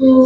Uh.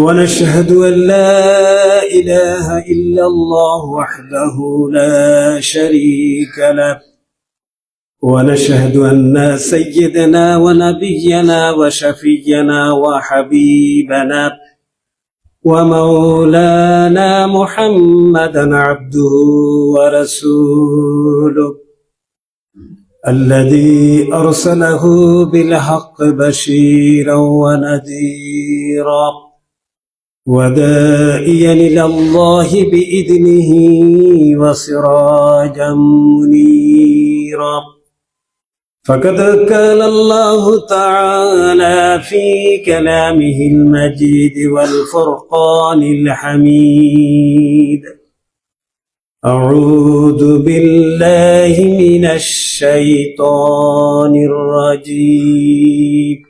ونشهد أن لا إله إلا الله وحده لا شريك له. ونشهد أن سيدنا ونبينا وشفينا وحبيبنا ومولانا محمدا عبده ورسوله الذي أرسله بالحق بشيرا ونذيرا. ودائيا إلى الله بإذنه وسراجا منيرا. فقد قال الله تعالى في كلامه المجيد والفرقان الحميد. أعوذ بالله من الشيطان الرجيم.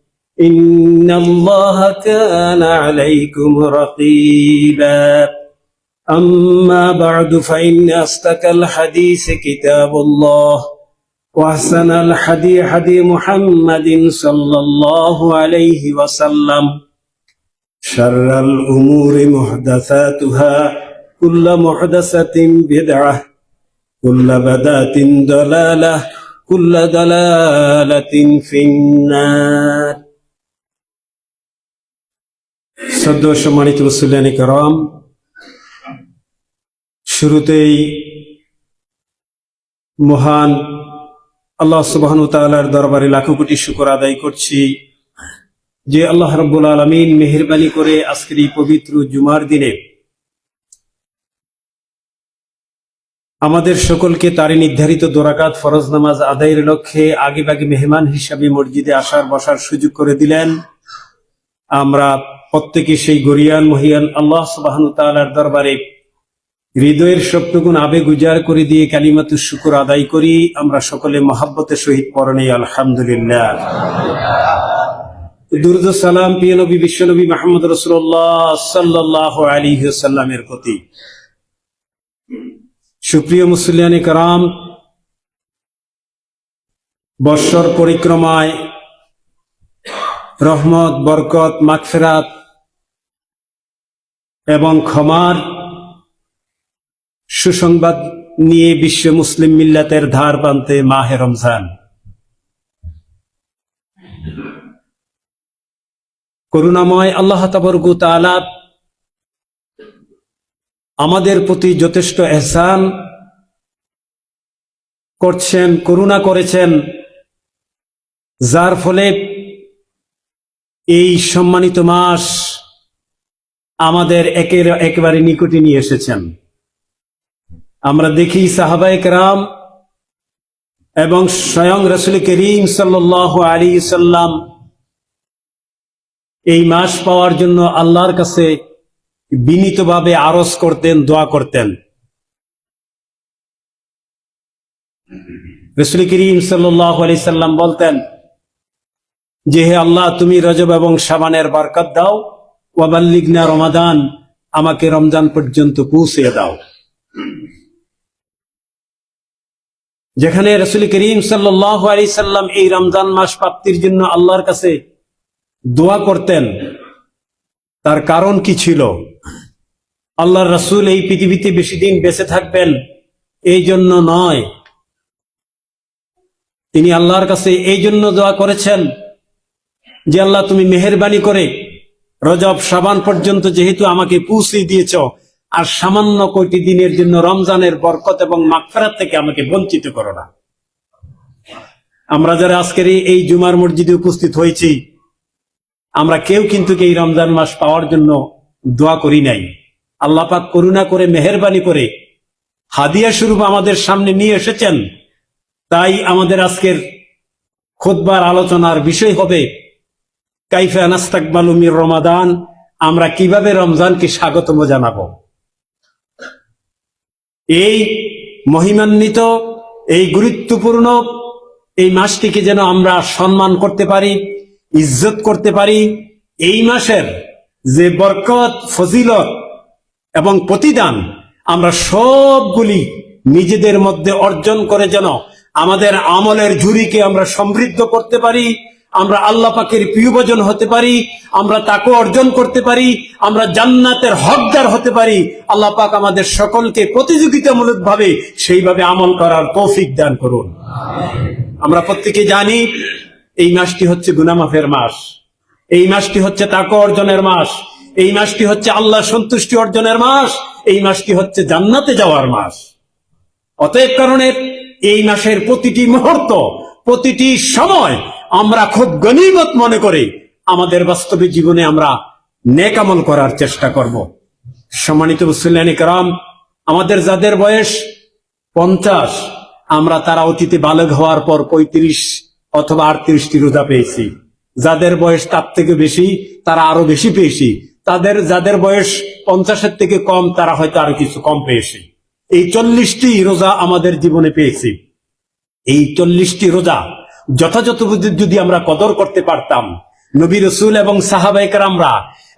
إن الله كان عليكم رقيبا أما بعد فإن أصدق الحديث كتاب الله وأحسن الحديث حديث محمد صلى الله عليه وسلم شر الأمور محدثاتها كل محدثة بدعة كل بدعة ضلالة كل ضلالة في النار শ্রদ্ধ সম্মানিত মুসল্লান করম, শুরুতেই মহান আল্লাহ সুবাহন তালার দরবারে লাখো কোটি শুকর আদায় করছি যে আল্লাহ রব্বুল আলমিন মেহরবানি করে আজকের এই পবিত্র জুমার দিনে আমাদের সকলকে তারই নির্ধারিত দোরাকাত ফরজ নামাজ আদায়ের লক্ষ্যে আগে বাগে মেহমান হিসাবে মসজিদে আসার বসার সুযোগ করে দিলেন। আমরা প্রত্যেকে সেই গরিয়ান মহিয়ান আল্লাহ সুবাহন তালার দরবারে হৃদয়ের সবটুকুন আবেগ উজাড় করে দিয়ে কালিমাতু শুকুর আদায় করি। আমরা সকলে মহাব্বতের সহিত পরনে, আলহামদুলিল্লাহ। দুরুদ সালাম প্রিয় নবী, বিশ্বনবী মাহমুদ রসুল্লাহ সাল্লাহ আলী সাল্লামের প্রতি। সুপ্রিয় মুসলিয়ানি কারাম, বৎসর পরিক্রমায় রহমত, বরকত, মাগফেরাত এবং ক্ষমার সুসংবাদ নিয়ে বিশ্ব মুসলিম মিল্লাতের ধার বানতে মাহে রমজান। করুণাময় আল্লাহ তাবরগু আমাদের প্রতি যথেষ্ট এহসান করছেন, করুণা করেছেন, যার ফলে এই সম্মানিত মাস আমাদের একের একেবারে নিকটে নিয়ে এসেছেন। আমরা দেখি সাহাবায়ক রাম এবং স্বয়ং রসুল করিম সাল্লাহ আলী সাল্লাম এই মাস পাওয়ার জন্য আল্লাহর কাছে বিনীতভাবে আরজ করতেন, দোয়া করতেন। রসুল করিম সাল্লাহ আলি সাল্লাম বলতেন যে, হে আল্লাহ, তুমি রজব এবং সাবানের বারকাত দাও। ওয়াবাল্লিগনা রমাদান, আমাকে রমজান পর্যন্ত পৌঁছে দাও। যেখানে রসুল করিম সাল্লাম এই রমজান মাস প্রাপ্তির জন্য আল্লাহর কাছে দোয়া করতেন, তার কারণ কি ছিল? আল্লাহর রসুল এই পৃথিবীতে বেশি দিন বেঁচে থাকবেন, এই জন্য নয়। তিনি আল্লাহর কাছে এই জন্য দোয়া করেছেন যে, আল্লাহ তুমি মেহরবানি করে রজব সাবান পর্যন্ত যেহেতু আমাকে পৌঁছে দিয়েছ, আর সামান্য কয়টি দিনের জন্য রমজানের বরকত এবং মাকফেরাত থেকে আমাকে বঞ্চিত করো না। আমরা যারা আজকের এই জুমার মসজিদে উপস্থিত হয়েছি, আমরা কেউ কিন্তু এই রমজান মাস পাওয়ার জন্য দোয়া করি নাই। আল্লাহ পাক করুণা করে, মেহরবানি করে হাদিয়া স্বরূপ আমাদের সামনে নিয়ে এসেছেন। তাই আমাদের আজকের খোদবার আলোচনার বিষয় হবে রমাদান, আমরা কীভাবে রমজানকে স্বাগতম জানাব? এই মহিমান্বিত, এই গুরুত্বপূর্ণ এই মাসটিকে যেন আমরা সম্মান করতে পারি, ইজ্জত করতে পারি, এই মাসের যে বরকত, ফজিলত এবং প্রতিদান আমরা সবগুলি নিজেদের মধ্যে অর্জন করে যেন আমাদের আমলের ঝুড়িকে আমরা সমৃদ্ধ করতে পারি আমরা আল্লাহ পাকের প্রিয়ভজন হতে পারি, আমরা তাকে অর্জন করতে পারি, আমরা জান্নাতের হকদার হতে পারি। আল্লাহ পাক আমাদের সকলকে প্রতিযোগিতামূলক ভাবে সেইভাবে আমল করার তৌফিক দান করুন। আমরা প্রত্যেকে জানি, এই মাসটি হচ্ছে গুনামাফের মাস। এই মাসটি হচ্ছে তাকে অর্জনের মাস। এই মাসটি হচ্ছে আল্লাহ সন্তুষ্টি অর্জনের মাস। এই মাসটি হচ্ছে জান্নাতে যাওয়ার মাস। অতএব কারণে এই মাসের প্রতিটি মুহূর্ত, প্রতিটি সময় আমরা খুব গণিমত মনে করে, আমাদের বাস্তবিক জীবনে আমরা নেকামল করার চেষ্টা করব। সম্মানিত মুসল্লানি কারাম, আমাদের যাদের বয়স পঞ্চাশ, আমরা তারা অতীতে বালক হওয়ার পর পঁয়ত্রিশ অথবা আটত্রিশটি রোজা পেয়েছি। যাদের বয়স তার থেকে বেশি, তারা আরও বেশি পেয়েছি। তাদের, যাদের বয়স পঞ্চাশের থেকে কম, তারা হয়তো আরও কিছু কম পেয়েছে। এই চল্লিশটি রোজা আমাদের জীবনে পেয়েছি। এই চল্লিশটি রোজা যথাযথ যদি আমরা কদর করতে পারতাম, নবী রসুল এবং সাহাবাইকার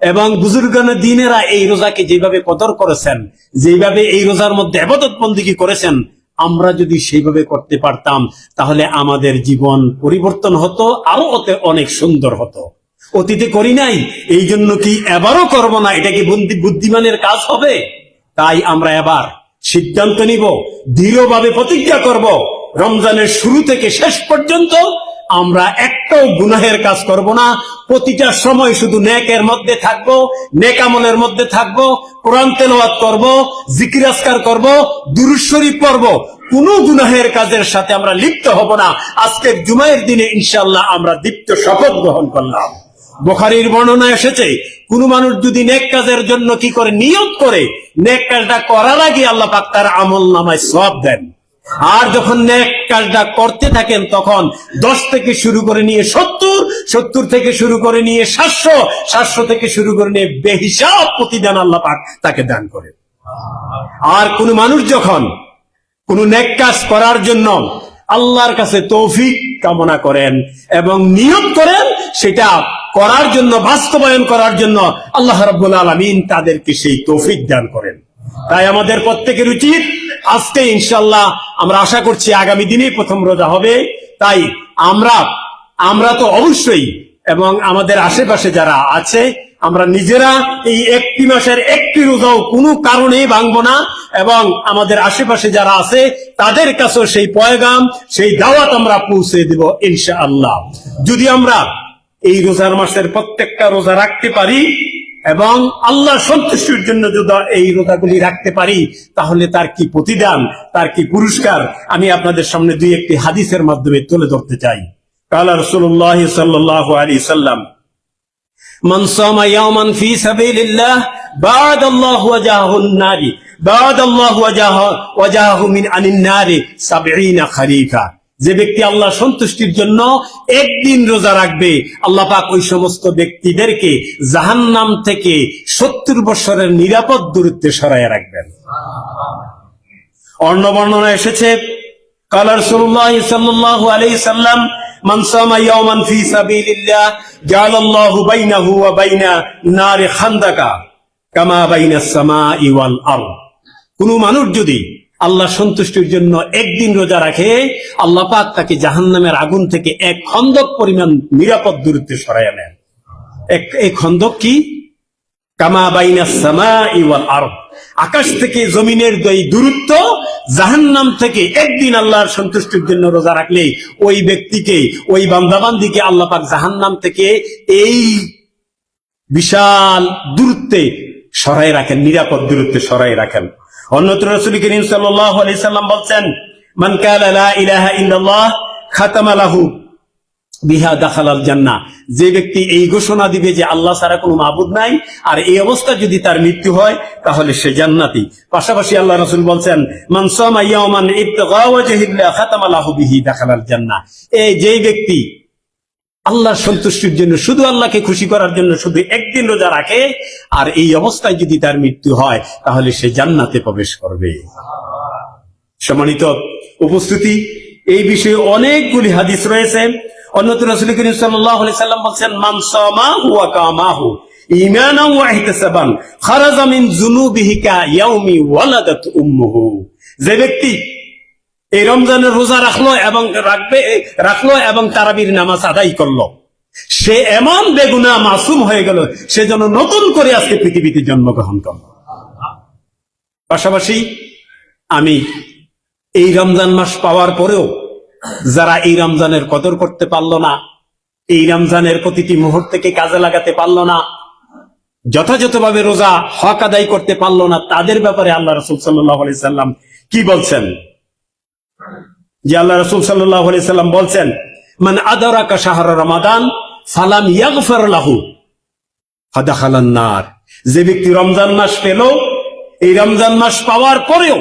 এবং বুজুর্গান দিনেরা এই রোজাকে যেভাবে কদর করেছেন, যেভাবে এই রোজার মধ্যে আবাদত বন্দিগি করেছেন, আমরা যদি সেইভাবে করতে পারতাম, তাহলে আমাদের জীবন পরিবর্তন হতো আরও অতে অনেক সুন্দর হতো। অতীতে করি নাই, এই জন্য কি এবারও করব না? এটা কি বুদ্ধি- বুদ্ধিমানের কাজ হবে? তাই আমরা এবার সিদ্ধান্ত নিব, দৃঢ়ভাবে প্রতিজ্ঞা করব রমজানের শুরু থেকে শেষ পর্যন্ত আমরা একটাও গুনাহের কাজ করব না। প্রতিটা সময় শুধু নেকের মধ্যে থাকব, নেকামলের মধ্যে থাকব, কোরআন তেলাওয়াত করব জিকিরাজকার করব দুরুশরীফ পড়ব। কোন গুনাহের কাজের সাথে আমরা লিপ্ত হব না। আজকের জুমায়ের দিনে ইনশাল্লাহ আমরা দীপ্ত শপথ গ্রহণ করলাম। বোখারির বর্ণনা এসেছে, কোন মানুষ যদি নেক কাজের জন্য কি করে নিয়োগ করে, নেক কাজটা করার আগে আল্লাহ পাক তার আমল নামায় সব দেন। আর যখন নেক কাজটা করতে থাকেন, তখন দশ থেকে শুরু করে নিয়ে সত্তর সত্তর থেকে শুরু করে নিয়ে সাতশো সাতশো থেকে শুরু করে নিয়ে বেহিসাব প্রতিদান আল্লাহ পাক তাকে দান করে আর কোন মানুষ যখন কোন নেক কাজ করার জন্য আল্লাহর কাছে তৌফিক কামনা করেন এবং নিয়ত করেন, সেটা করার জন্য, বাস্তবায়ন করার জন্য আল্লাহ রাব্বুল আলামিন তাদেরকে সেই তৌফিক দান করেন। তাই আমাদের প্রত্যেকের উচিত আজকে ইনশাল্লাহ আমরা আশা করছি আগামী দিনে প্রথম রোজা হবে। তাই আমরা আমরা তো অবশ্যই, এবং আমাদের আশেপাশে যারা আছে, আমরা নিজেরা এই একটি মাসের একটি রোজাও কোনো কারণে ভাঙবো না, এবং আমাদের আশেপাশে যারা আছে, তাদের কাছেও সেই পয়গাম, সেই দাওয়াত আমরা পৌঁছে দেব ইনশাআল্লাহ। যদি আমরা এই রোজার মাসের প্রত্যেকটা রোজা রাখতে পারি এবং আল্লাহ সন্তুষ্টির জন্য যদি এই রোজাগুলি রাখতে পারি তাহলে তার কি প্রতিদান তার কি পুরস্কার আমি আপনাদের সামনে দুই একটি হাদিসের মাধ্যমে তুলে ধরতে চাই কালা রসুল্লাহ সাল্লাহ আলী সাল্লাম من صام يوما في سبيل الله بعد الله وجهه النار بعد الله وجهه وجهه من عن النار سبعين خريفا যে ব্যক্তি আল্লাহ সন্তুষ্টির জন্য একদিন রোজা রাখবে, আল্লাহ পাক ওই সমস্ত ব্যক্তিদেরকে জাহান নাম থেকে সত্তর বছরের নিরাপদ দূরত্বে সরাইয়া রাখবেন। অন্য বর্ণনা এসেছে কালার সুল্লাহ সাল্লাহ আলি সাল্লাম কোন মানুষ যদি আল্লাহ সন্তুষ্টির জন্য একদিন রোজা রাখে, আল্লাহ পাক তাকে জাহান্নামের আগুন থেকে এক খন্দক পরিমাণ নিরাপদ দূরত্বে সরাইয়া নেন। এক, এই খন্দক কি? কামা আরব আকাশ থেকে জমিনের দূরত্ব, জাহান্নাম থেকে একদিন আল্লাহর সন্তুষ্টির জন্য রোজা রাখলে ওই ব্যক্তিকে, ওই বান্দাবান্দিকে আল্লাহ পাক জাহান্নাম থেকে এই বিশাল দূরত্বে সরাই রাখেন, নিরাপদ দূরত্বে সরাই রাখেন। অন্যত্র রসুল করিম সাল্লাম বলছেন, মান বিহা দাখালাল জান্না যে ব্যক্তি এই ঘোষণা দিবে যে আল্লাহ ছাড়া কোনো মাবুদ নাই, আর এই অবস্থা যদি তার মৃত্যু হয়, তাহলে সে জান্নাতি। পাশাপাশি আল্লাহ রসুল বলছেন মানসামা ইয়ামান ইবতিগা ওয়াজহিল্লাহ খাতামা লাহু বিহি দাখালাল জান্না এই যেই ব্যক্তি আল্লাহর সন্তুষ্টির জন্য, শুধু আল্লাহকে খুশি করার জন্য, শুধু একদিন রোজা রাখে, আর এই অবস্থায় যদি তার মৃত্যু হয়, তাহলে সে জান্নাতে প্রবেশ করবে। সম্মানিত উপস্থিতি, এই বিষয়ে অনেকগুলি হাদিস রয়েছে। অন্যত্র সাল্লাম বলছেন যে ব্যক্তি এই রমজানের রোজা রাখল এবং রাখবে রাখল এবং তারাবির নামাজ আদায় করল। সে এমন বেগুনা মাসুম হয়ে গেল, সে যেন নতুন করে আজকে পৃথিবীতে জন্মগ্রহণ করল। পাশাপাশি আমি এই রমজান মাস পাওয়ার পরেও যারা এই রমজানের কদর করতে পারল না, এই রমজানের প্রতিটি মুহূর্তকে কাজে লাগাতে পারল না, যথাযথভাবে রোজা হক আদায় করতে পারল না, তাদের ব্যাপারে আল্লাহ রসুল সাল্লাহ সাল্লাম কি বলছেন? যে আল্লাহ রসুল সাল্লাহ সাল্লাম বলছেন মানে আদারাকা শাহর রমাদান, ফালাম ইয়াগফার লাহু। যে ব্যক্তি রমজান মাস পেল, এই রমজান মাস পাওয়ার পরেও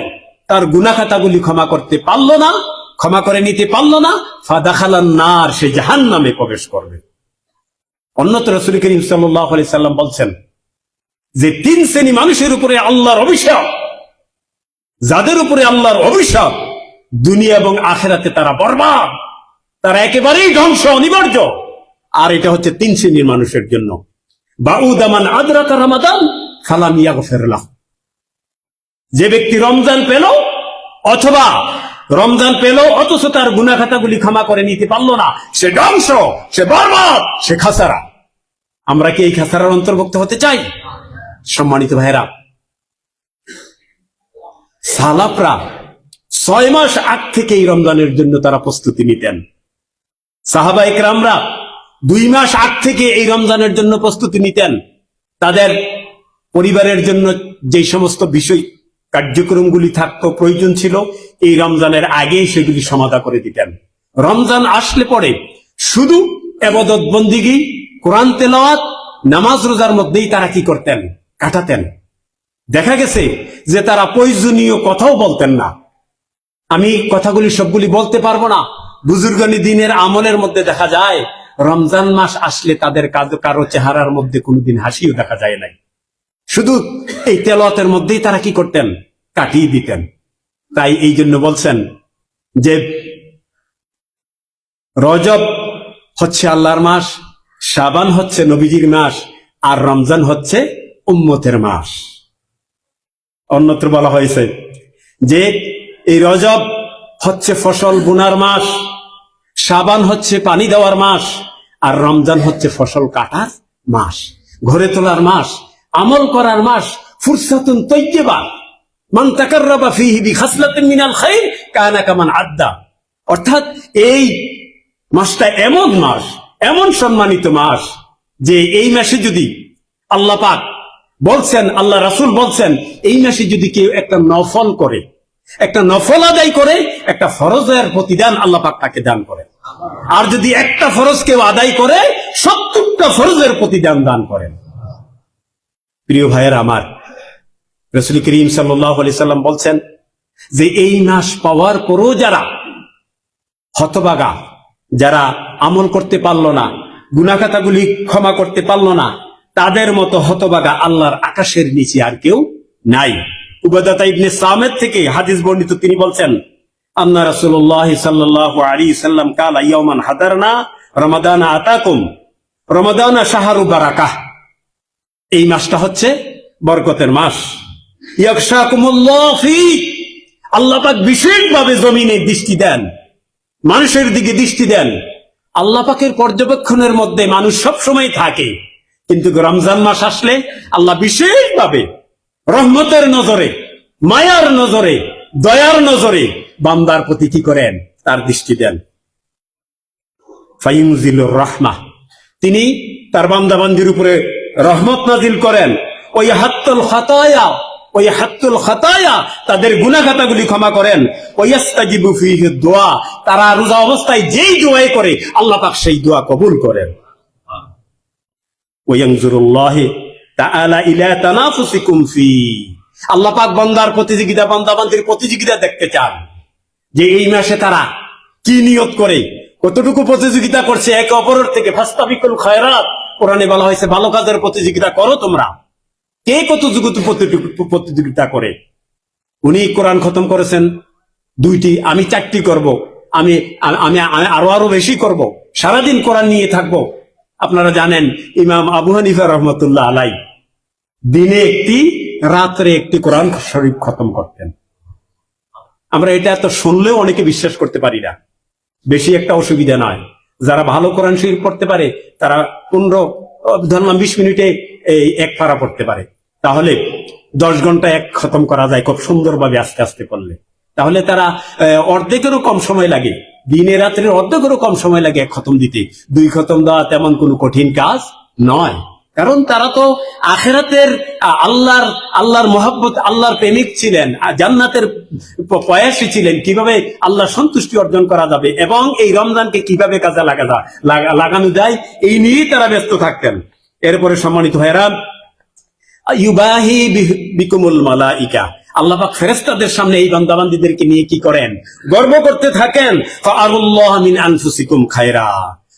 তার গুনাখাতাগুলি ক্ষমা করতে পারল না, ক্ষমা করে নিতে পারল না, ফাদাখালান নার, সে জাহান নামে প্রবেশ করবে। অন্যত রসুল করিম সাল্লাম বলছেন, যে তিন শ্রেণি মানুষের উপরে আল্লাহর অভিশাপ, যাদের উপরে আল্লাহর অভিশাপ দুনিয়া এবং আখেরাতে তারা বরবাদ। তারা একেবারেই ধ্বংস, অনিবার্য। আর এটা হচ্ছে তিন শ্রেণির মানুষের জন্য। বাউদামান আদরাকা রমাদান, ফালাম ইয়াগফিরলাহ যে ব্যক্তি রমজান পেল, অথবা রমজান পেল, অথচ তার গুনাখাতাগুলি ক্ষমা করে নিতে পারল না, সে ধ্বংস, সে বরবাদ, সে খাসারা। আমরা কি এই খাসারার অন্তর্ভুক্ত হতে চাই? সম্মানিত ভাইরা সালাফরা ছয় মাস আগ থেকে এই রমজানের জন্য তারা প্রস্তুতি নিতেন। সাহাবা একরামরা দুই মাস আগ থেকে এই রমজানের জন্য প্রস্তুতি নিতেন। তাদের পরিবারের জন্য যে সমস্ত বিষয় কার্যক্রমগুলি থাকতো, প্রয়োজন ছিল, এই রমজানের আগেই সেগুলি সমাধা করে দিতেন। রমজান আসলে পরে শুধু এবাদত বন্দিগি, কোরআন তেলাওয়াত, নামাজ রোজার মধ্যেই তারা কি করতেন? কাটাতেন। দেখা গেছে যে তারা প্রয়োজনীয় কথাও বলতেন না। আমি কথাগুলি সবগুলি বলতে পারব না। বুজুর্গানি দিনের আমলের মধ্যে দেখা যায়, রমজান মাস আসলে তাদের কারও চেহারার মধ্যে কোনোদিন হাসিও দেখা যায় নাই। শুধু এই তেলতের মধ্যেই তারা কি করতেন? কাটিয়ে দিতেন। তাই এই জন্য বলছেন যে, রজব হচ্ছে আল্লাহর মাস, শাবান হচ্ছে নবীজির মাস, আর রমজান হচ্ছে উম্মতের মাস। অন্যত্র বলা হয়েছে যে এই রজব হচ্ছে ফসল বুনার মাস, সাবান হচ্ছে পানি দেওয়ার মাস, আর রমজান হচ্ছে ফসল কাটার মাস, ঘরে তোলার মাস, আমল করার মাস, ফুরসাতুন তৈবা মান তাকাররাবা ফিহি বিখাসলাতিন মিনাল খাইর কানা কামান আদ্দা। অর্থাৎ এই মাসটা এমন মাস, এমন সম্মানিত মাস যে এই মাসে যদি আল্লাহ পাক বলছেন, আল্লাহ রাসূল বলছেন, এই মাসে যদি কেউ একটা নফল করে একটা নফল আদায় করে, একটা ফরজের প্রতিদান আল্লাহ পাক তাকে দান করে আর যদি একটা ফরজ কেউ আদায় করে, সত্তরটা ফরজের প্রতিদান দান করেন। প্রিয় ভাইয়ের আমার, রসুল করিম সাল্লাম বলছেন যে এই মাস পাওয়ার পরও যারা হতবাগা, যারা আমল করতে পারল না গুনাখাতাগুলি ক্ষমা করতে পারল না, তাদের মতো হতবাগা আল্লাহর আকাশের নিচে আর কেউ নাই। উবাদাতা ইবনে সামেদ থেকে হাদিস বর্ণিত তিনি বলছেন, আন্না রাসূলুল্লাহ সাল্লাল্লাহু আলাইহি সাল্লাম কালা ইয়াওমান হাদারনা রমাদানা আতাকুম, রমাদানা শাহরু বারাকাহ। এই মাসটা হচ্ছে বরকতের মাস। ইয়াকশাকুমুল্লাহ ফি, আল্লাহ পাক বিশেষভাবে জমিনে দৃষ্টি দেন, মানুষের দিকে দৃষ্টি দেন। আল্লাহ পাকের পর্যবেক্ষণের মধ্যে মানুষ সব সময় থাকে, কিন্তু রমজান মাস আসলে আল্লাহ বিশেষভাবে রহমতের নজরে, মায়ার নজরে, দয়ার নজরে বান্দার প্রতি কি করেন? তার দৃষ্টি দেন। রহমা তিনি তার বান্দাবান্দির উপরে রহমত নাজিল করেন। ওই হাত্তুল খাতায়া, ওই হাত্তুল খাতায়া তাদের গুনাখাতাগুলি ক্ষমা করেন। দোয়া। তারা রোজা অবস্থায় যেই দোয়াই করে, আল্লাহ পাক সেই দোয়া কবুল করেন। ওয়াংজুরুল্লাহ তাআলা ইলা তানাফুসিকুম ফি। আল্লাহ প্রতিযোগিতা দেখতে চান যে এই মাসে তারা কি করে, কতটুকু প্রতিযোগিতা করছে, একে অপরের থেকে। কোরআনে বলা হয়েছে, ভালো কাজের প্রতিযোগিতা করো তোমরা। কে প্রতিটুকু- প্রতিযোগিতা করে? উনি কোরআন খতম করেছেন, দুইটি, আমি চারটি করব, আমি আমি আরও আরও বেশি করব, সারাদিন কোরআন নিয়ে থাকব। আপনারা জানেন, ইমাম আবু হানিফা রহমতুল্লাহ আলাই দিনে একটি, রাত্রে একটি কোরআন শরীফ খতম করতেন। আমরা এটা এত শুনলেও অনেকে বিশ্বাস করতে পারি না। বেশি একটা অসুবিধা নয়। যারা ভালো কোরআন শরীফ পড়তে পারে, তারা পনেরো, ধরলাম বিশ মিনিটে এই এক পারা পড়তে পারে। তাহলে দশ ঘণ্টা এক খতম করা যায় খুব সুন্দরভাবে আস্তে আস্তে করলে। তাহলে তারা অর্ধেকেরও কম সময় লাগে। দিনে রাত্রে অর্ধেকেরও কম সময় লাগে এক খতম দিতে। দুই খতম দেওয়া তেমন কোনো কঠিন কাজ নয়। কারণ তারা তো আখেরাতের আল্লাহর আল্লাহর মোহাব্বত, আল্লাহর প্রেমিক ছিলেন জান্নাতের প্রয়াসী ছিলেন। কীভাবে আল্লাহ সন্তুষ্টি অর্জন করা যাবে এবং এই রমজানকে কীভাবে কাজে লাগা লাগানো যায়, এই নিয়েই তারা ব্যস্ত থাকতেন। এরপরে সম্মানিত ভাইরা ইউবাহি বিহ- বিকুমুল মালাইকা। আল্লাহ পাক ফেরেশতাদের সামনে এই বান্দাবান্দিদেরকে নিয়ে কি করেন? গর্ব করতে থাকেন।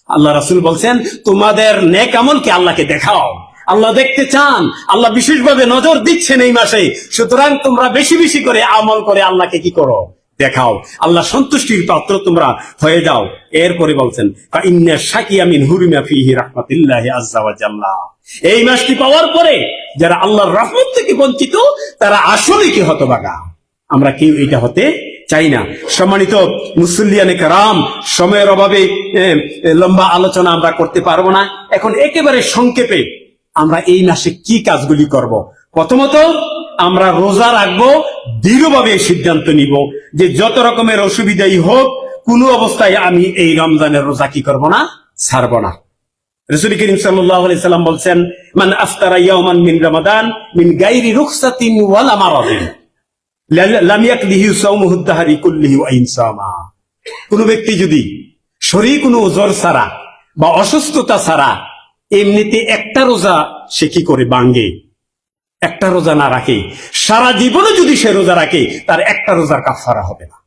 আল্লাহ রাসূল বলছেন, তোমাদের নেক আমলকে আল্লাহকে দেখাও। আল্লাহ দেখতে চান। আল্লাহ বিশেষভাবে নজর দিচ্ছেন এই মাসে। সুতরাং তোমরা বেশি বেশি করে আমল করে আল্লাহকে কি করো? দেখাও। আল্লাহ সন্তুষ্টির পাত্র তোমরা হয়ে যাও। এরপরে বলছেন ইন্না শাকিয়া মিন হুরিমা ফিহি রাহমাতিল্লাহি জাল্লা। এই মাসটি পাওয়ার পরে যারা আল্লাহর রহমত থেকে বঞ্চিত, তারা আসলে কি হতবাগা আমরা কেউ এটা হতে চাই না। সম্মানিত মুসল্লিয়ানে কারাম, সময়ের অভাবে লম্বা আলোচনা আমরা করতে পারব না। এখন একেবারে সংক্ষেপে আমরা এই মাসে কি কাজগুলি করব? প্রথমত, আমরা রোজা রাখব, দৃঢ়ভাবে সিদ্ধান্ত নিব যে যত রকমের অসুবিধাই হোক, কোনো অবস্থায় আমি এই রমজানের রোজা কি করব না? ছাড়ব না। করিম সাল্লাম বলছেন, মান রমাদান মিন গাইরি রুখসাতিন ওয়ালা মারাদিন। কোন ব্যক্তি যদি শরীর কোনো ওজর ছাড়া বা অসুস্থতা ছাড়া এমনিতে একটা রোজা সে কি করে বাঙ্গে একটা রোজা না রাখে। সারা জীবনে যদি সে রোজা রাখে, তার একটা রোজার কাফারা হবে না।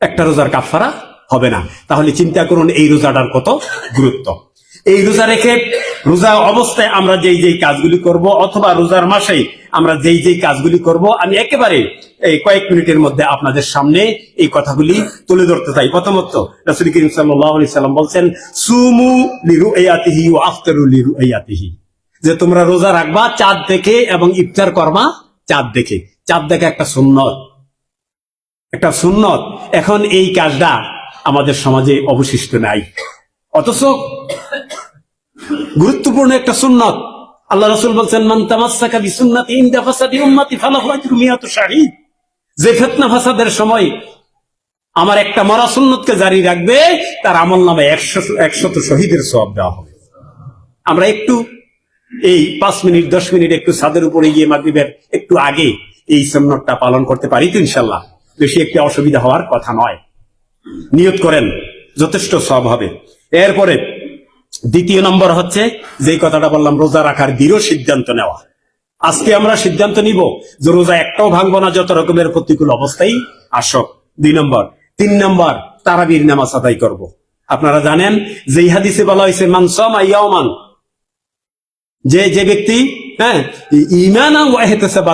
একটা রোজার কাফারা হবে না। তাহলে চিন্তা করুন, এই রোজাটার কত গুরুত্ব। এই রোজা রেখে রোজা অবস্থায় আমরা যেই যেই কাজগুলি করব অথবা রোজার মাসে আমরা যেই যেই কাজগুলি করব, আমি একেবারে এই কয়েক মিনিটের মধ্যে আপনাদের সামনে এই কথাগুলি তুলে ধরতে চাই। প্রথমত, রাসুল করিম সাল্লাম বলছেন, সুমু লিরু এয়াতিহি ও আফতারু লিরু এয়াতিহি যে তোমরা রোজা রাখবা চাঁদ দেখে এবং ইফতার করবা চাঁদ দেখে। চাঁদ দেখে একটা সুন্নত। একটা সুন্নত। এখন এই কাজটা আমাদের সমাজে অবশিষ্ট নাই। অথচ গুরুত্বপূর্ণ একটা সুন্নত। আল্লাহ রসুল বলছেন, মান যে ফিতনা ফাসাদের সময় আমার একটা মরা সুন্নতকে জারি রাখবে, তার আমল নামে একশো, একশত শহীদের সওয়াব দেওয়া হবে। আমরা একটু এই পাঁচ মিনিট, দশ মিনিট একটু ছাদের উপরে গিয়ে মাগরিবের একটু আগে এই সুন্নতটা পালন করতে পারি তো ইনশাল্লাহ বেশি একটি অসুবিধা হওয়ার কথা নয়। নিয়ত করেন, যথেষ্ট সব হবে। এরপরে দ্বিতীয় নম্বর হচ্ছে যেই কথাটা বললাম, রোজা রাখার দৃঢ় সিদ্ধান্ত নেওয়া। আজকে আমরা সিদ্ধান্ত নিব যে রোজা একটাও ভাঙবো না, যত রকমের প্রতিকূল অবস্থায় আসক। দুই নম্বর। তিন নম্বর, তারাবির নামাজ আদায় করব। আপনারা জানেন যে ইহাদিসে বলা হয়েছে মানসম ইয়াওমান যে যে ব্যক্তি হ্যাঁ ইমান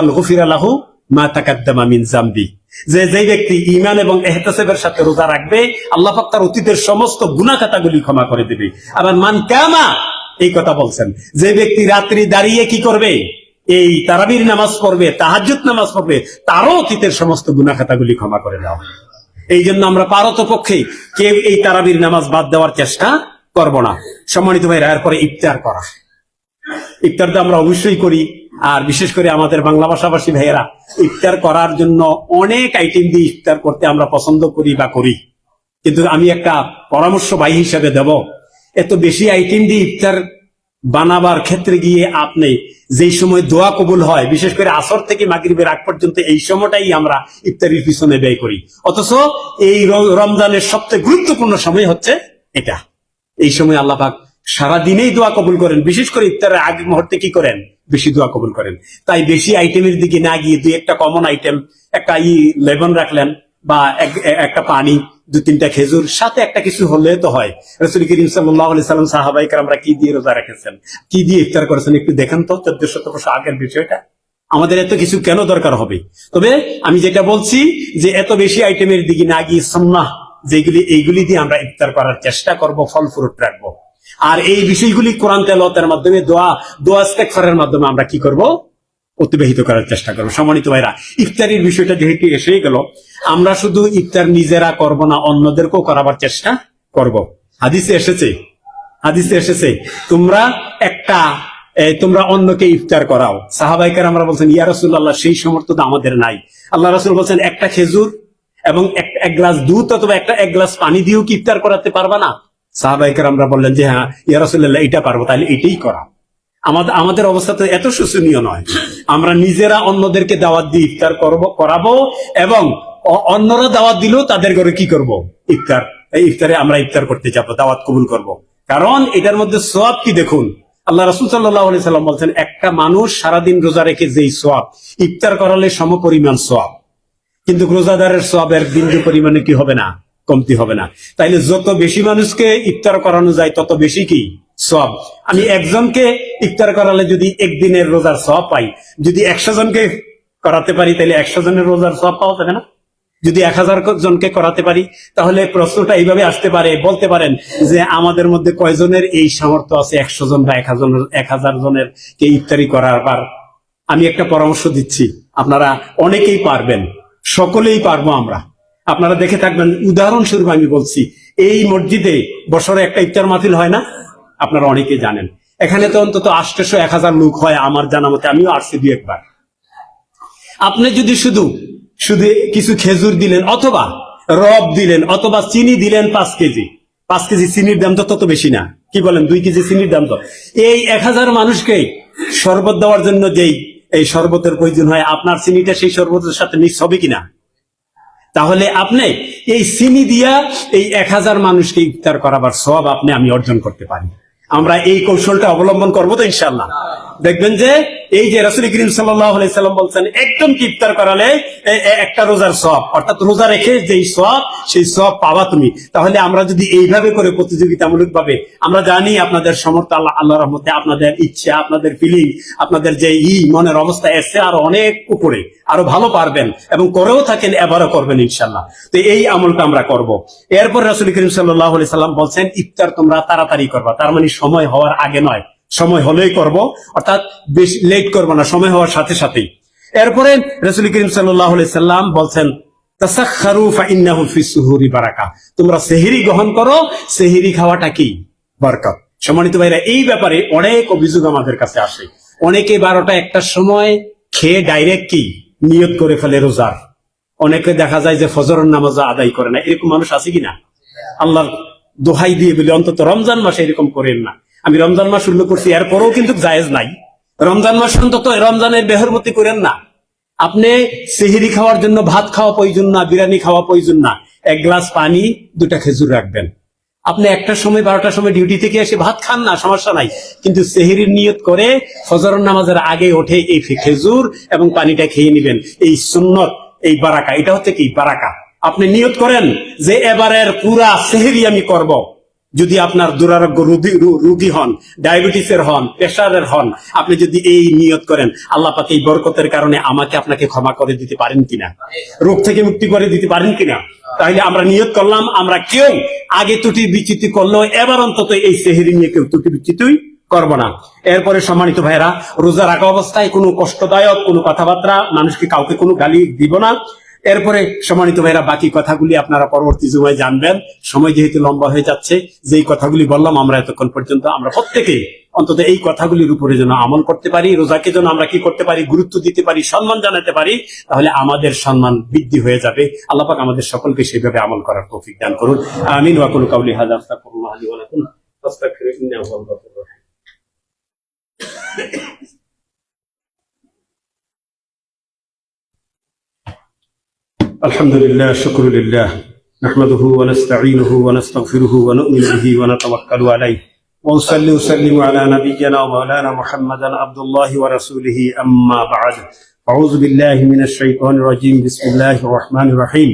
গফির আলাহু মা তাকাদ্দামা মিন জামবি যে যে ব্যক্তি ইমান এবং এহতেসেবের সাথে রোজা রাখবে, আল্লাহ পাক তার অতীতের সমস্ত গুনাখাতাগুলি ক্ষমা করে দেবে। আবার মান কামা, এই কথা বলছেন। যে ব্যক্তি রাত্রি দাঁড়িয়ে কি করবে? এই তারাবির নামাজ পড়বে, তাহাজ্জুদ নামাজ পড়বে, তারও অতীতের সমস্ত গুনাখাতাগুলি ক্ষমা করে দেওয়া এই জন্য আমরা পারত পক্ষে কেউ এই তারাবির নামাজ বাদ দেওয়ার চেষ্টা করব না। সম্মানিত ভাই ভাইরা, এরপরে ইফতার করা। ইফতার তো আমরা অবশ্যই করি। আর বিশেষ করে আমাদের বাংলা ভাষাভাষী ভাইয়েরা, ইফতার করার জন্য অনেক আইটেম দিয়ে ইফতার করতে আমরা পছন্দ করি বা করি। কিন্তু আমি একটা পরামর্শ ভাই হিসেবে দেব, এত বেশি আইটেম দিয়ে ইফতার বানাবার ক্ষেত্রে গিয়ে আপনি যেই সময় দোয়া কবুল হয়, বিশেষ করে আসর থেকে মাগরিবের আগ পর্যন্ত এই সময়টাই আমরা ইফতারির পিছনে ব্যয় করি। অথচ এই রমজানের সবচেয়ে গুরুত্বপূর্ণ সময় হচ্ছে এটা। এই সময় আল্লাহ সারা দিনেই দোয়া কবুল করেন। বিশেষ করে ইফতারের আগ মুহূর্তে কি করেন? বেশি দোয়া কবুল করেন। তাই বেশি আইটেমের দিকে না গিয়ে দুই একটা কমন আইটেম একটা ই লেবন রাখলেন বা একটা পানি, দু তিনটা খেজুর, সাথে একটা কিছু হলে তো হয়। রসুল করিম সাল্লাম সাহাবাইকার আমরা কি দিয়ে রোজা রেখেছেন? কি দিয়ে ইফতার করেছেন? একটু দেখেন তো চোদ্দ শত বছর আগের বিষয়টা। আমাদের এত কিছু কেন দরকার হবে? তবে আমি যেটা বলছি যে এত বেশি আইটেমের দিকে না গিয়ে সন্না যেগুলি, এইগুলি দিয়ে আমরা ইফতার করার চেষ্টা করব ফল ফ্রুট রাখব। আর এই বিষয়গুলি কোরআন তেলতের মাধ্যমে, দোয়া দোয়া ইস্তেগফারের মাধ্যমে আমরা কি করব? অতিবাহিত করার চেষ্টা করব। সম্মানিত ভাইরা, ইফতারির বিষয়টা যেহেতু এসে গেল, আমরা শুধু ইফতার নিজেরা করব না, অন্যদেরকেও করাবার চেষ্টা করব। হাদিসে এসেছে হাদিসে এসেছে, তোমরা একটা তোমরা অন্যকে ইফতার করাও। সাহাবাইকার আমরা বলছেন, ইয়া রাসূলুল্লাহ, সেই সমর্থ তো আমাদের নাই। আল্লাহ রাসূল বলছেন, একটা খেজুর এবং এক গ্লাস দুধ অথবা একটা, এক গ্লাস পানি দিয়েও কি ইফতার করাতে পারবা না? সাহাবাইকার আমরা বললেন যে হ্যাঁ ইয়া রাসূলুল্লাহ এটা পারব, তাহলে এটাই করা। আমাদের আমাদের অবস্থা তো এত শোচনীয় নয়। আমরা নিজেরা অন্যদেরকে দাওয়াত দিয়ে ইফতার করব করাবো এবং অন্যরা দাওয়াত দিলেও তাদের ঘরে কি করব? ইফতার। এই ইফতারে আমরা ইফতার করতে যাব, দাওয়াত কবুল করব। কারণ এটার মধ্যে সোয়াব কি দেখুন? আল্লাহ রসুল সাল্লাহ সাল্লাম বলছেন, একটা মানুষ সারাদিন রোজা রেখে যেই সোয়াব ইফতার করালে সম পরিমাণ সোয়াব কিন্তু রোজাদারের সবের বিন্দু পরিমাণে কি হবে না? কমতি হবে না। তাইলে যত বেশি মানুষকে ইফতার করানো যায়, তত বেশি কি? সব আমি একজনকে ইফতার করালে যদি একদিনের রোজার সব পাই, যদি একশো জনকে করাতে পারি তাহলে একশো জনের রোজার সব পাওয়া যাবে না? যদি এক হাজার জনকে করাতে পারি, তাহলে প্রশ্নটা এইভাবে আসতে পারে, বলতে পারেন যে আমাদের মধ্যে কয়জনের এই সামর্থ্য আছে, একশো জন বা এক হাজার এক হাজার জনের কে ইফতারি করার বার আমি একটা পরামর্শ দিচ্ছি, আপনারা অনেকেই পারবেন, সকলেই পারব আমরা। আপনারা দেখে থাকবেন। উদাহরণস্বরূপ আমি বলছি, এই মসজিদে বছরে একটা ইফতার মাহফিল হয় না? আপনারা অনেকেই জানেন। এখানে তো অন্তত আষ্টশো এক হাজার লোক হয়, আমার জানা মতে আমিও আসছি দু একবার। আপনি যদি শুধু শুধু কিছু খেজুর দিলেন অথবা রব দিলেন অথবা চিনি দিলেন পাঁচ কেজি পাঁচ কেজি চিনির দাম তো তত বেশি না। কি বলেন, দুই কেজি চিনির দাম তো? এই এক হাজার মানুষকে শরবত দেওয়ার জন্য যেই, এই শরবতের প্রয়োজন হয়, আপনার চিনিটা সেই শরবতের সাথে মিক্স হবে কিনা? তাহলে আপনি এই চিনি দিয়া এই এক হাজার মানুষকে ইফতার করাবার সব আপনি আমি অর্জন করতে পারি। আমরা এই কৌশলটা অবলম্বন করব তো ইনশাল্লাহ দেখবেন যে এই যে রসুল করিম সাল্লাম বলছেন, একদম ইফতার করালে একটা রোজার সব অর্থাৎ রোজা রেখে যেই সব সেই সব পাবা তুমি। তাহলে আমরা যদি এইভাবে করে প্রতিযোগিতামূলক ভাবে আমরা জানি আপনাদের সমর্থ আল্লাহ আল্লাহ রহমতে আপনাদের ইচ্ছা, আপনাদের ফিলিং আপনাদের যে ই, মনের অবস্থা এসছে আরও অনেক উপরে, আরও ভালো পারবেন এবং করেও থাকেন, এবারও করবেন ইনশাল্লাহ তো এই আমলটা আমরা করব। এরপর রাসুল করিম সাল্লাহ সাল্লাম বলছেন, ইফতার তোমরা তাড়াতাড়ি করবা, তার মানে সময় হওয়ার আগে নয়। সময় হলেই করব, অর্থাৎ বেশি লেট করব না, সময় হওয়ার সাথে সাথেই। এরপরে রসুল করিম সাল্লাম বলছেন তোমরা সেহেরি গ্রহণ করো, সেহেরি খাওয়াটা কি? বরকত। সম্মানিত ভাইরা, এই ব্যাপারে অনেক অভিযোগ আমাদের কাছে আসে। অনেকে বারোটা একটার সময় খেয়ে ডাইরেক্ট কি? নিয়ত করে ফেলে রোজার। অনেকে দেখা যায় যে ফজরের নামাজ আদায় করে না। এরকম মানুষ আছে কিনা? আল্লাহর দোহাই দিয়ে বলে, অন্তত রমজান মাসে এরকম করেন না। আমি রমজান মাস উল্লেখ করছি, এরপরেও কিন্তু জায়েজ নাই। রমজান মাস অন্তত রমজানের বেহরমতি করেন না। আপনি সেহেরি খাওয়ার জন্য ভাত খাওয়া প্রয়োজন না, বিরিয়ানি খাওয়া প্রয়োজন না। এক গ্লাস পানি, দুটা খেজুর রাখবেন। আপনি একটা সময়, বারোটার সময় ডিউটি থেকে এসে ভাত খান না, সমস্যা নাই। কিন্তু সেহেরির নিয়ত করে ফজর নামাজের আগে ওঠে এই খেজুর এবং পানিটা খেয়ে নেবেন। এই সুন্নত, এই বারাকা। এটা হচ্ছে কি? বারাকা। আপনি নিয়ত করেন যে এবারের পুরা সেহেরি আমি করব। যদি আপনার দুরারোগ্য রোগী রোগী হন, ডায়াবেটিসের হন, প্রেশারের হন, আপনি যদি এই নিয়ত করেন, আল্লাহ পাক এই বরকতের কারণে আমাকে আপনাকে ক্ষমা করে দিতে পারেন কিনা? রোগ থেকে মুক্তি করে দিতে পারেন কিনা? তাহলে আমরা নিয়ত করলাম, আমরা কেউ আগে ত্রুটি বিচ্যুতি করলেও এবার অন্তত এই সেহেরি নিয়ে কেউ ত্রুটি বিচ্যুতি করব না। এরপরে সম্মানিত ভাইরা রোজা রাখা অবস্থায় কোনো কষ্টদায়ক কোনো কথাবার্তা মানুষকে কাউকে কোনো গালি দিব না। এরপরে সম্মানিত ভাইরা, বাকি কথাগুলি আপনারা পরবর্তী সময় জানবেন। সময় যেহেতু লম্বা হয়ে যাচ্ছে, যেই কথাগুলি বললাম আমরা এতক্ষণ পর্যন্ত, আমরা প্রত্যেকেই অন্তত এই কথাগুলির উপরে যেন আমল করতে পারি, রোজাকে যেন আমরা কি করতে পারি, গুরুত্ব দিতে পারি, সম্মান জানাতে পারি, তাহলে আমাদের সম্মান বৃদ্ধি হয়ে যাবে। আল্লাহ পাক আমাদের সকলকে সেইভাবে আমল করার তৌফিক দান করুন। আমিন। ওয়াকুল কাউলি হাজা আস্তাগফিরুল্লাহ লি ওয়া লাকুম। الحمد لله شكر لله. نحمده ونستعينه ونستغفره ونؤمن به ونتوكل عليه. وأصلي وسلم على نبينا ومولانا محمدا عبد الله ورسوله أما بعد. أعوذ بالله من الشيطان الرجيم. بسم الله الرحمن الرحيم.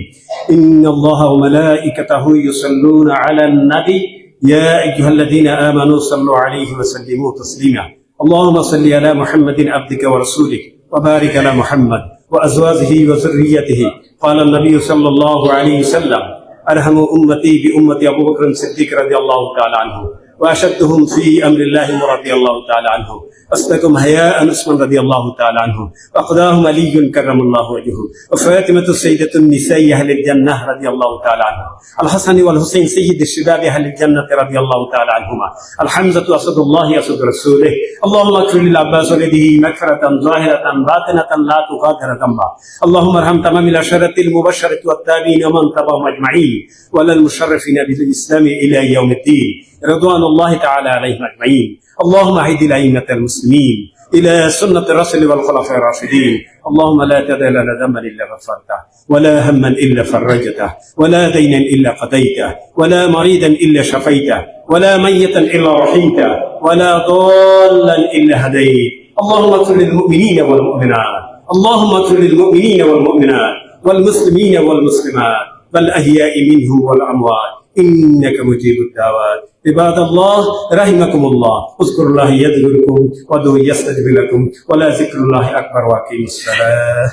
إن الله وملائكته يصلون على النبي. يا أيها الذين آمنوا صلوا عليه وسلموا تسليما. اللهم صل على محمد عبدك ورسولك وبارك على محمد. وأزواجه وذريته. قال النبي صلى الله عليه وسلم، أرحم أمتي بأمة أبو بكر الصديق رضي الله تعالى عنه. وأشدهم في أمر الله رضي الله تعالى عنه. أصدقهم حياء عثمان رضي الله تعالى عنه. وأقداهم علي كرم الله وجهه. وفاطمة سيدة النساء أهل الجنة رضي الله تعالى عنها. الحسن والحسين سيد الشباب أهل الجنة رضي الله تعالى عنهما. الحمزة أسد الله أسد رسوله. اللهم اغفر للعباس ولده مغفرة ظاهرة باطنة لا تغادر ذنبا. اللهم ارحم تمام العشرة المبشرة والتابعين ومن تبعهم أجمعين. ولا المشرفين بالإسلام إلى يوم الدين. رضوان الله تعالى عليهم أجمعين اللهم أعد الأئمة المسلمين إلى سنة الرسل والخلفاء الراشدين اللهم لا تدع لنا ذنبا إلا غفرته ولا هما إلا فرجته ولا دينا إلا قضيته ولا مريضا إلا شفيته ولا ميتا إلا رحمته ولا ضالا إلا هديت اللهم اغفر للمؤمنين والمؤمنات اللهم اغفر للمؤمنين والمؤمنات والمسلمين والمسلمات والأحياء منهم والأموات إنك مجيب الدعوات عباد الله رحمكم الله اذكروا الله يذكركم وادعوا يستجب لكم ولا ذكر الله أكبر وأقيموا الصلاة